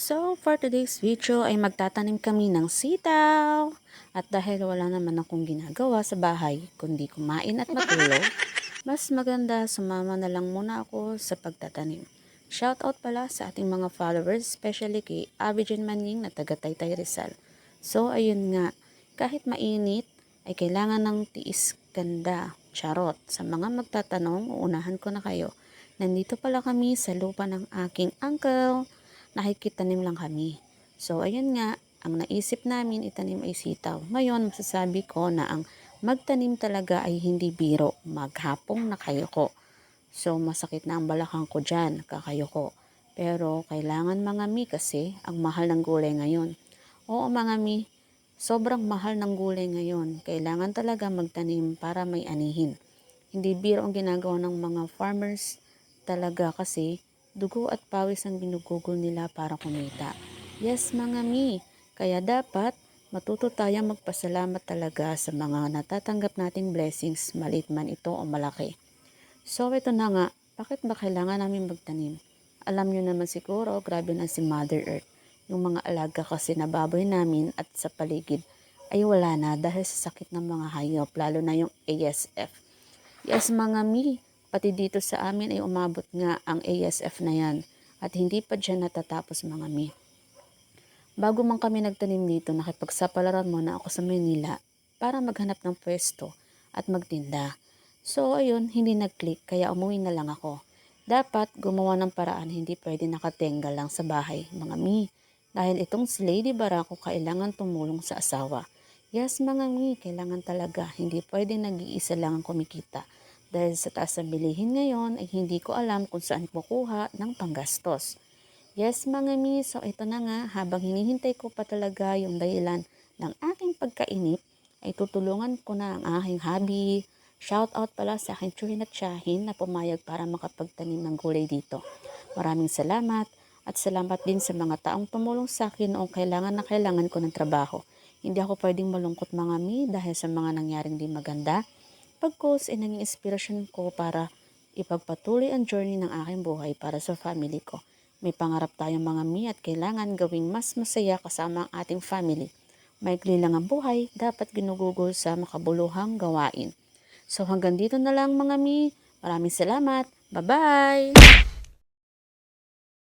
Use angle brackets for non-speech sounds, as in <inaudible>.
So, for today's video ay magtatanim kami ng sitaw. At dahil wala naman akong ginagawa sa bahay, kundi kumain at matulog, <laughs> mas maganda sumama na lang muna ako sa pagtatanim. Shoutout pala sa ating mga followers, especially kay Abijan Maning na taga Taytay Rizal. So, ayun nga, kahit mainit, ay kailangan ng tiis ganda. Charot. Sa mga magtatanong, uunahan ko na kayo. Nandito pala kami sa lupa ng aking uncle. Nakikitanim lang kami. So, ayun nga, ang naisip namin itanim ay sitaw. Ngayon, masasabi ko na ang magtanim talaga ay hindi biro. Maghapong nakayoko. So, masakit na ang balakang ko dyan, kakayoko. Pero, kailangan mga mi kasi ang mahal ng gulay ngayon. Oo mga mi, sobrang mahal ng gulay ngayon. Kailangan talaga magtanim para may anihin. Hindi biro ang ginagawa ng mga farmers talaga kasi dugo at pawis ang ginugugol nila para kumita. Yes mga mi, kaya dapat matuto tayong magpasalamat talaga sa mga natatanggap nating blessings, maliit man ito o malaki. So ito na nga, bakit ba kailangan namin magtanim? Alam nyo naman siguro, grabe na si Mother Earth. Yung mga alaga kasi na baboy namin at sa paligid ay wala na dahil sa sakit ng mga hayop, lalo na yung ASF. Yes mga mi, pati dito sa amin ay umabot nga ang ASF na yan at hindi pa dyan natatapos mga mi. Bago man kami nagtanim dito, nakipagsapalaran muna ako sa Manila para maghanap ng pwesto at magtinda. So ayun, hindi nag-click kaya umuwi na lang ako. Dapat gumawa ng paraan hindi pwede nakatenga lang sa bahay, mga mi. Dahil itong si Lady Barako kailangan tumulong sa asawa. Yes mga mi, kailangan talaga. Hindi pwede nag-iisa lang ang kumikita. Dahil sa taas ng bilihin ngayon ay hindi ko alam kung saan kukuha ng panggastos. Yes mga mi, so ito na nga, habang hinihintay ko pa talaga yung dahilan ng aking pagkainip, ay tutulungan ko na ang aking hobby. Shout out pala sa aking tsuhin at tsahin na pumayag para makapagtanim ng gulay dito. Maraming salamat at salamat din sa mga taong tumulong sa akin noong kailangan na kailangan ko ng trabaho. Hindi ako pwedeng malungkot mga mi dahil sa mga nangyaring di maganda. Pagkos ay naging inspirasyon ko para ipagpatuloy ang journey ng aking buhay para sa family ko. May pangarap tayong mga mi at kailangan gawing mas masaya kasama ang ating family. Maikli lang ang buhay, dapat ginugugol sa makabuluhang gawain. So hanggang dito na lang mga mi. Maraming salamat. Bye-bye!